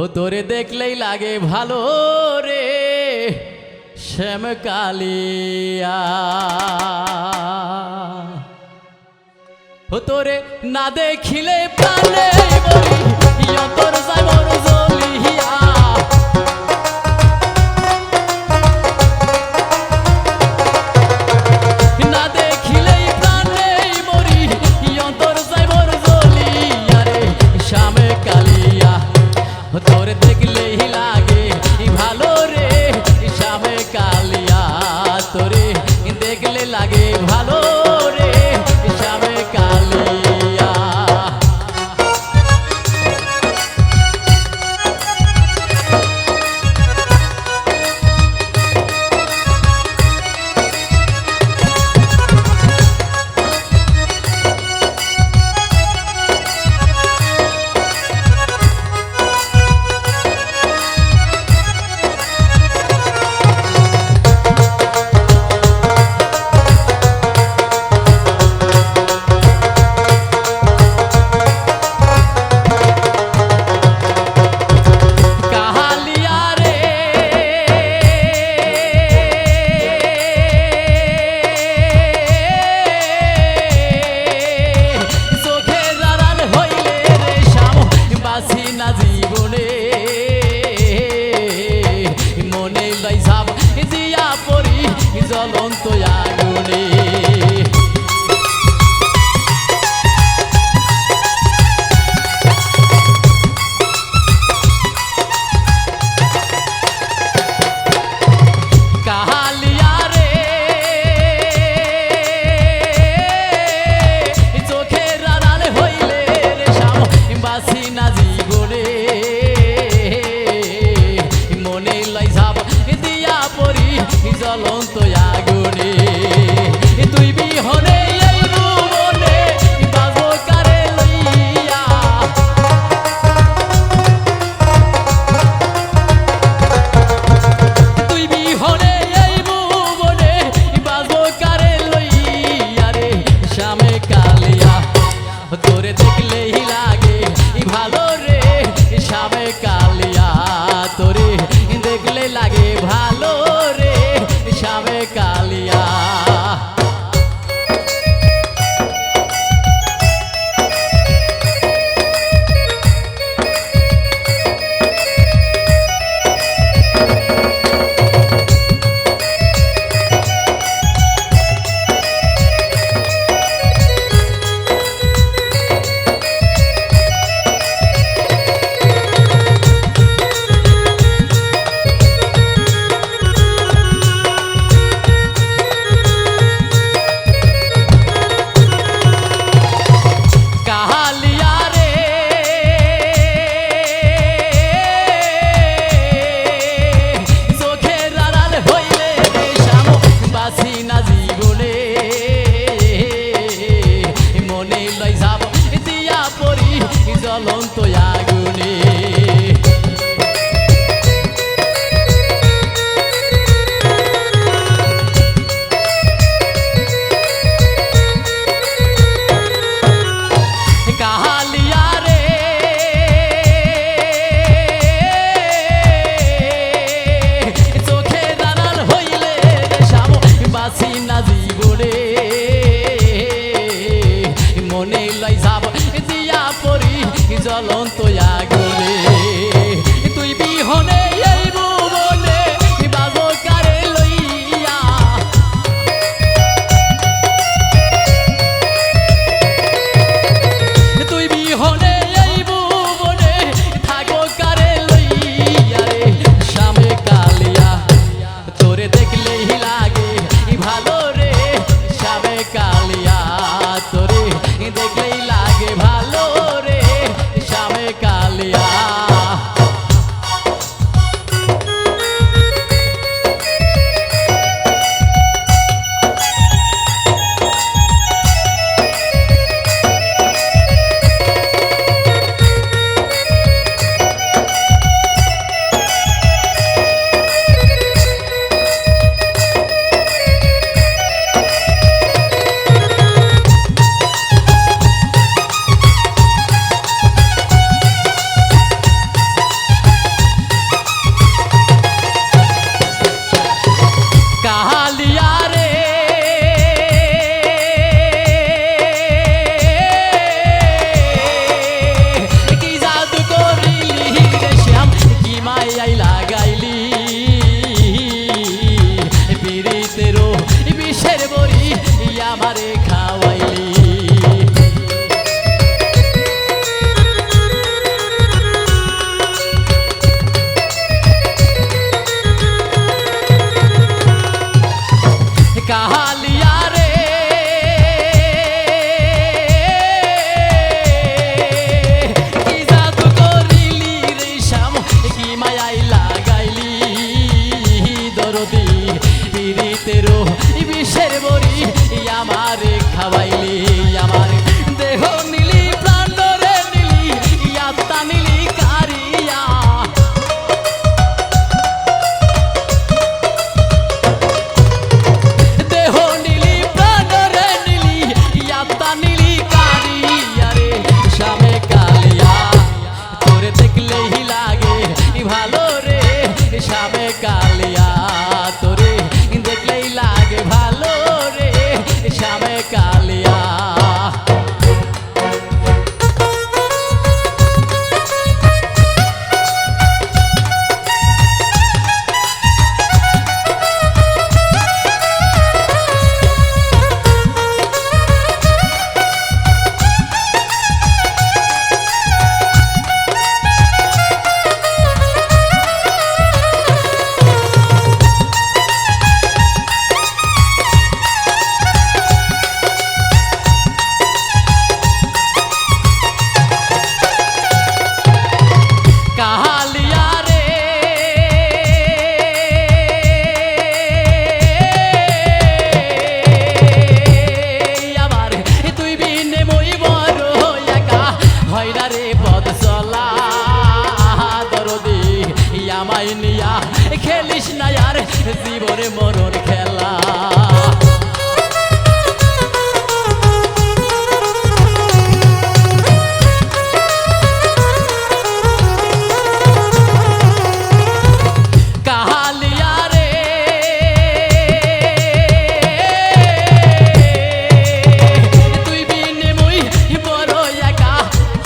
ও তোরে দেখলেই লাগে ভালো রে, শ্যাম কালিয়া। ও তোরে না দেখিলে পালে বলি তোর সাগর জলি মনে লই যাব ইতিয়া পরি জ্বলন্ত ইয়া জ্বলন্ত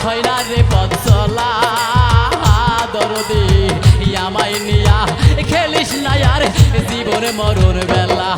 হয় না রে পথলা দরদি ইয়ামাই নিয়া খেলিস না আর জীবন মরুর বেলা।